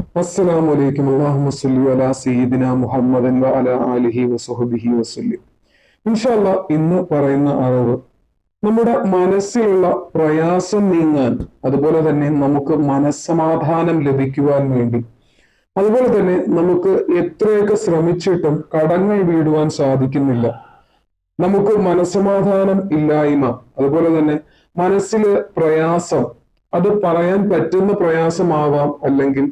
അസ്സലാമു അലൈക്കും അല്ലാഹുമ്മ സല്ലി അലാ ഇന്ന് പറയുന്ന അറിവ് നമ്മുടെ മനസ്സിലുള്ള പ്രയാസം നീങ്ങാൻ അതുപോലെ തന്നെ നമുക്ക് മനസ്സമാധാനം ലഭിക്കുവാൻ വേണ്ടി അതുപോലെ തന്നെ നമുക്ക് എത്രയൊക്കെ ശ്രമിച്ചിട്ടും കടങ്ങൾ വീടുവാൻ സാധിക്കുന്നില്ല. നമുക്ക് മനസ്സമാധാനം ഇല്ലായ്മ അതുപോലെ തന്നെ മനസ്സിലെ പ്രയാസം അത് പറയാൻ പറ്റുന്ന പ്രയാസമാവാം അല്ലെങ്കിൽ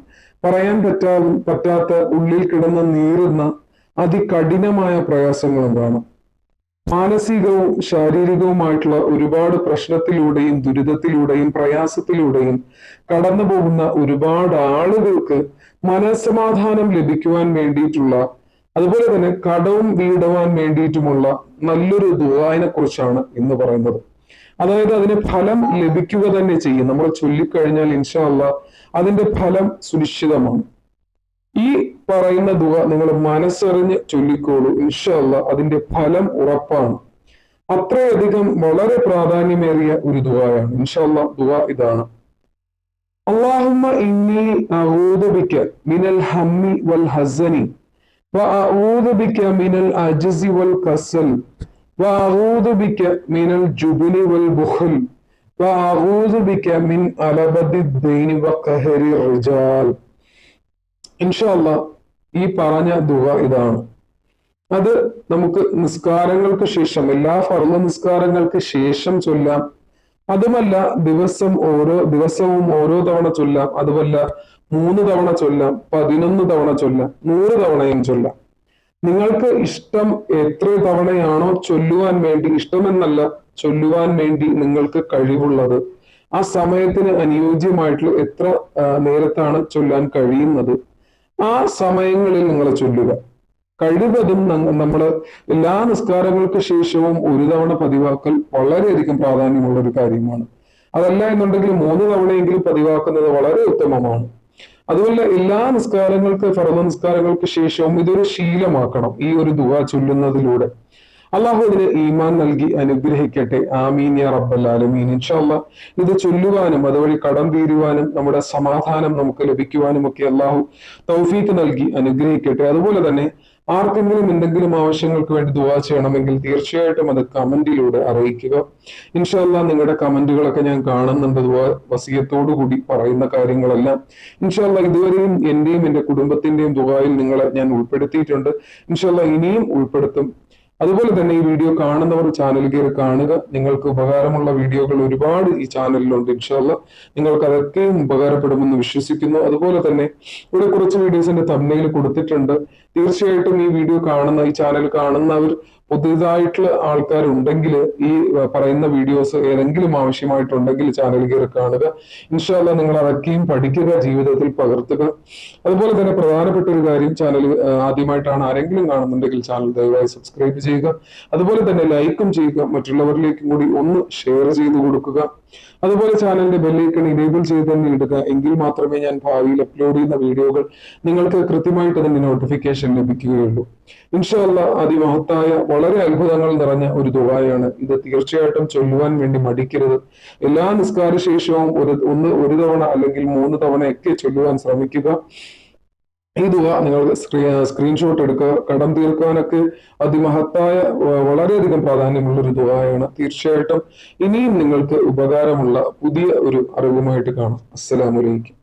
പറയാൻ പറ്റാ പറ്റാത്ത ഉള്ളിൽ കിടന്ന് നീറുന്ന അതികഠിനമായ പ്രയാസങ്ങളും കാണാം മാനസികവും ശാരീരികവുമായിട്ടുള്ള ഒരുപാട് പ്രശ്നത്തിലൂടെയും ദുരിതത്തിലൂടെയും പ്രയാസത്തിലൂടെയും കടന്നു പോകുന്ന ഒരുപാട് ആളുകൾക്ക് മനസ്സമാധാനം ലഭിക്കുവാൻ വേണ്ടിയിട്ടുള്ള അതുപോലെ തന്നെ കടവും വീടുവാൻ വേണ്ടിയിട്ടുമുള്ള നല്ലൊരു ദുവായനെ കുറിച്ചാണ് ഇന്ന് പറയുന്നത്. അതായത് അതിന് ഫലം ലഭിക്കുക തന്നെ ചെയ്യും. നമ്മൾ ചൊല്ലിക്കഴിഞ്ഞാൽ ഇൻഷാല്ല അതിന്റെ ഫലം സുനിശ്ചിതമാണ്. ഈ പറയുന്ന ദുഃഖ നിങ്ങൾ മനസ്സറിഞ്ഞ് ചൊല്ലിക്കോളൂ. ഇൻഷാല്ല അതിന്റെ ഫലം ഉറപ്പാണ്. അത്രയധികം വളരെ പ്രാധാന്യമേറിയ ഒരു ദുആയാണ്. ഇൻഷാല്ല ദുആ ഇതാണ്. അള്ളാഹുമ്മ ഇന്നി അഊദുബിക്ക മിനൽ ഹമ്മി വൽ ഹസനി വഅഊദുബിക്ക മിനൽ അജ്സി വൽ കസൽ വാഹൂതുബിക്ക് മിനൽ ജുബിലി വൽ ബുഹുൽ വാഹൂതുബിക്ക് മിൻ അലബദി ദൈനി വക്കഹരി റിജാൽ. ഇൻഷല്ല ഈ പറഞ്ഞ ദുഹ ഇതാണ്. അത് നമുക്ക് നിസ്കാരങ്ങൾക്ക് ശേഷം എല്ലാ ഫർള നിസ്കാരങ്ങൾക്ക് ശേഷം ചൊല്ലാം. അതുമല്ല ദിവസം ഓരോ ദിവസവും ഓരോ തവണ ചൊല്ലാം. അതുമല്ല മൂന്ന് തവണ ചൊല്ലാം പതിനൊന്ന് തവണ ചൊല്ലാം നൂറ് തവണയും ചൊല്ലാം. നിങ്ങൾക്ക് ഇഷ്ടം എത്ര തവണയാണോ ചൊല്ലുവാൻ വേണ്ടി ഇഷ്ടമെന്നല്ല ചൊല്ലുവാൻ വേണ്ടി നിങ്ങൾക്ക് കഴിവുള്ളത്. ആ സമയത്തിന് അനുയോജ്യമായിട്ടുള്ള എത്ര നേരത്താണ് ചൊല്ലാൻ കഴിയുന്നത്. ആ സമയങ്ങളിൽ നിങ്ങൾ ചൊല്ലുക. കഴിവതും നമ്മൾ എല്ലാ നിസ്കാരങ്ങൾക്ക് ശേഷവും ഒരു തവണ പതിവാക്കൽ വളരെയധികം പ്രാധാന്യമുള്ള ഒരു കാര്യമാണ്. അതല്ല എന്നുണ്ടെങ്കിൽ മൂന്ന് തവണയെങ്കിലും പതിവാക്കുന്നത് വളരെ ഉത്തമമാണ്. അതുപോലെ എല്ലാ നിസ്കാരങ്ങൾക്ക് ഫറന്ന നിസ്കാരങ്ങൾക്ക് ശേഷവും ഇതൊരു ശീലമാക്കണം ഈ ഒരു ദുവ ചൊല്ലുന്നതിലൂടെ. അള്ളാഹു ഇതിന് ഈമാൻ നൽകി അനുഗ്രഹിക്കട്ടെ. ആമീൻ യാ റബ്ബൽ ആലമീൻ. ഇൻഷാല്ല ഇത് ചൊല്ലുവാനും അതുവഴി കടം തീരുവാനും നമ്മുടെ സമാധാനം നമുക്ക് ലഭിക്കുവാനും ഒക്കെ അള്ളാഹു തൗഫീക്ക് നൽകി അനുഗ്രഹിക്കട്ടെ. അതുപോലെ തന്നെ ആർക്കെങ്കിലും എന്തെങ്കിലും ആവശ്യങ്ങൾക്ക് വേണ്ടി ദുവാ ചെയ്യണമെങ്കിൽ തീർച്ചയായിട്ടും അത് കമന്റിലൂടെ അറിയിക്കുക. ഇൻഷാല്ല നിങ്ങളുടെ കമന്റുകളൊക്കെ ഞാൻ കാണുന്നുണ്ട്. ദുവാ വസീയത്തോടു കൂടി പറയുന്ന കാര്യങ്ങളെല്ലാം. ഇൻഷാല്ല ഇതുവരെയും എന്റെയും എന്റെ കുടുംബത്തിന്റെയും ദുവായിൽ നിങ്ങളെ ഞാൻ ഉൾപ്പെടുത്തിയിട്ടുണ്ട്. ഇൻഷാല്ല ഇനിയും ഉൾപ്പെടുത്തും. അതുപോലെ തന്നെ ഈ വീഡിയോ കാണുന്നവർ ചാനൽ കയറി കാണുക. നിങ്ങൾക്ക് ഉപകാരമുള്ള വീഡിയോകൾ ഒരുപാട് ഈ ചാനലിലുണ്ട് ഇൻഷാല്ല നിങ്ങൾക്ക് അതൊക്കെയും ഉപകാരപ്പെടുമെന്ന് വിശ്വസിക്കുന്നു. അതുപോലെ തന്നെ ഇവിടെ കുറച്ച് വീഡിയോസിന്റെ തമ്മയിൽ കൊടുത്തിട്ടുണ്ട്. തീർച്ചയായിട്ടും ഈ വീഡിയോ കാണുന്ന ഈ ചാനൽ കാണുന്നവർ പുതിയതായിട്ടുള്ള ആൾക്കാരുണ്ടെങ്കിൽ ഈ പറയുന്ന വീഡിയോസ് ഏതെങ്കിലും ആവശ്യമായിട്ടുണ്ടെങ്കിൽ ചാനൽ കയറി കാണുക. ഇൻഷാല്ല നിങ്ങൾ അതൊക്കെയും പഠിക്കുക ജീവിതത്തിൽ പകർത്തുക. അതുപോലെ തന്നെ പ്രധാനപ്പെട്ട ഒരു കാര്യം ചാനൽ ആദ്യമായിട്ടാണ് ആരെങ്കിലും കാണുന്നുണ്ടെങ്കിൽ ചാനൽ ദയവായി സബ്സ്ക്രൈബ് ചെയ്യുക. അതുപോലെ തന്നെ ലൈക്കും ചെയ്യുക. മറ്റുള്ളവരിലേക്കും കൂടി ഒന്ന് ഷെയർ ചെയ്ത് കൊടുക്കുക. അതുപോലെ ചാനലിന്റെ ബെല്ലൈക്കൺ ഇനേബിൾ ചെയ്ത് തന്നെ ഇടുക. എങ്കിൽ മാത്രമേ ഞാൻ ഭാവിയിൽ അപ്ലോഡ് ചെയ്യുന്ന വീഡിയോകൾ നിങ്ങൾക്ക് കൃത്യമായിട്ട് തന്നെ നോട്ടിഫിക്കേഷൻ ലഭിക്കുകയുള്ളൂ. ഇൻഷാല്ല അതിമഹത്തായ വളരെ അത്ഭുതങ്ങൾ നിറഞ്ഞ ഒരു ദുബായാണ്. ഇത് തീർച്ചയായിട്ടും ചൊല്ലുവാൻ വേണ്ടി മടിക്കരുത്. എല്ലാ നിസ്കാര ശേഷവും ഒരു ഒന്ന് ഒരു തവണ അല്ലെങ്കിൽ മൂന്ന് തവണയൊക്കെ ചൊല്ലുവാൻ ശ്രമിക്കുക. ഈ ദുവ നിങ്ങൾ സ്ക്രീൻഷോട്ട് എടുക്കുക. കടം തീർക്കാനൊക്കെ അതിമഹത്തായ വളരെയധികം പ്രാധാന്യമുള്ള ഒരു ദുവായാണ് തീർച്ചയായിട്ടും ഇനിയും നിങ്ങൾക്ക് ഉപകാരമുള്ള പുതിയ ഒരു അറിവുമായിട്ട് കാണാം. അസ്സലാമലൈക്കും